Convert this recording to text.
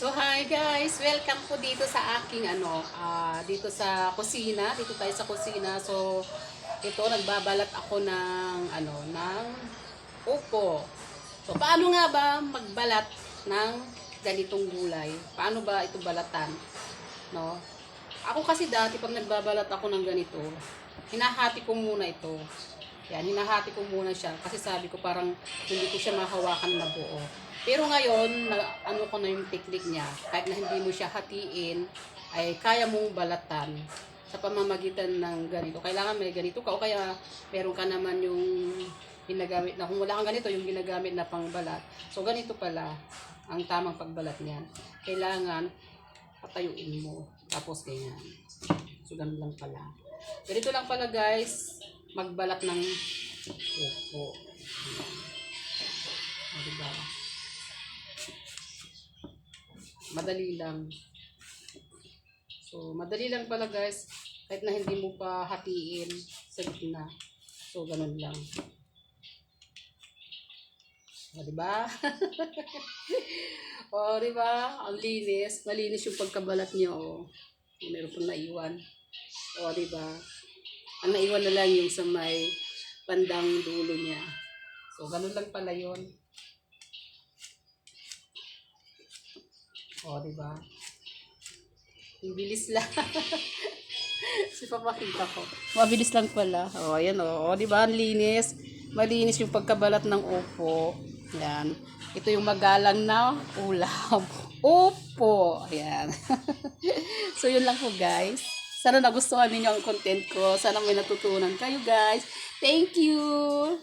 So hi guys, welcome po dito sa aking ano, ah, dito sa kusina, dito tayo sa kusina. So ito nagbabalat ako ng ano, ng upo. So paano nga ba magbalat ng ganitong gulay? Paano ba ito balatan? No? Ako kasi dati pag nagbabalat ako ng ganito, hinahati ko muna ito. Yan, hinahati ko muna siya kasi sabi ko parang hindi ko siya mahawakan na buo. Pero ngayon, na, ano ko na yung technique niya, kahit na hindi mo siya hatiin, ay kaya mong balatan sa pamamagitan ng ganito. Kailangan may ganito ka o kaya meron ka naman yung ginagamit na, kung wala kang ganito, yung ginagamit na pangbalat. So, ganito pala ang tamang pagbalat niyan. Kailangan patayuin mo. Tapos ganyan. So, ganun lang pala. Ganito lang pala guys, magbalat ng. Ayan. O, diba? Madali lang. So, madali lang pala guys. Kahit na hindi mo pa hatiin sa gitna. So, ganun lang. O, diba? o, diba? Ang linis. Malinis yung pagkabalat niya, o. Meron pang naiwan. O, diba? Ang naiwan na lang yung sa may bandang dulo niya. So, ganun lang pala yun. O, di ba? Ang bilis lang. si papakita ko. Mabilis lang pala. O, ayan o. O, di ba? Ang linis. Malinis yung pagkabalat ng upo. Yan. Ito yung magalang na ulam. Upo. Ayan. so, yun lang po guys. Sana nagustuhan ninyo ang content ko. Sana may natutunan kayo guys. Thank you!